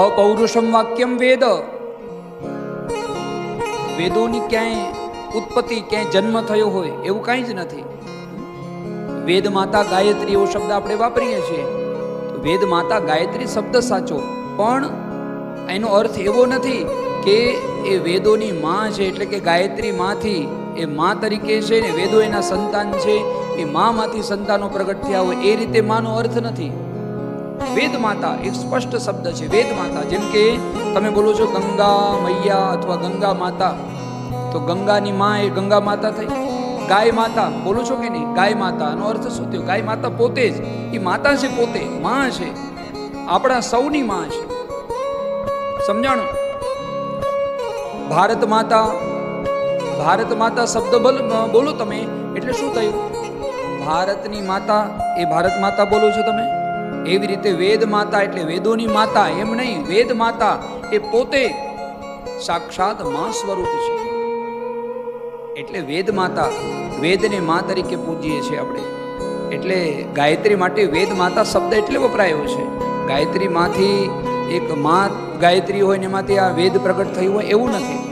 અપૌરુષમ વાક્યમ વેદ. વેદોની ક્યાંય ઉત્પત્તિ, ક્યાંય જન્મ થયો હોય એવું કાંઈ જ નથી. વેદ માતા ગાયત્રી એવો શબ્દ આપણે વાપરીએ છીએ. વેદ માતા ગાયત્રી શબ્દ સાચો, પણ એનો અર્થ એવો નથી કે એ વેદોની માં છે, એટલે કે ગાયત્રી માંથી એ માં તરીકે છે ને વેદો એના સંતાન છે, એ માંથી સંતાનો પ્રગટ થયા હોય, એ રીતે માનો અર્થ નથી. વેદ માતા એક સ્પષ્ટ શબ્દ છે, વેદ માતા. જેમ કે તમે બોલો છો ગંગા મૈયા અથવા ગંગા માતા, તો ગંગાની માં એ ગંગા માતા થઈ. ગાય માતા, બોલો છો કે નહીં? ગાય માતા, એનો અર્થ શું થયો? ગાય માતા પોતે જ, એ માતા છે પોતે, માં છે. આપણા સૌની માં છે. સમજાણું? ભારત માતા ભારત માતા શબ્દ બોલો તમે, એટલે શું થયું? ભારતની માતા એ ભારત માતા બોલો છો તમે? એવી રીતે વેદ માતા એટલે વેદોની માતા એમ નહીં, વેદ માતા એ પોતે સાક્ષાતમાં સ્વરૂપ છે. એટલે વેદ માતા, વેદને મા તરીકે પૂજીએ છીએ આપણે. એટલે ગાયત્રી માટે વેદ માતા શબ્દ એટલે વપરાયો છે. ગાયત્રી માંથી એક મા, ગાયત્રી હોય ને એમાંથી આ વેદ પ્રગટ થયું હોય એવું નથી.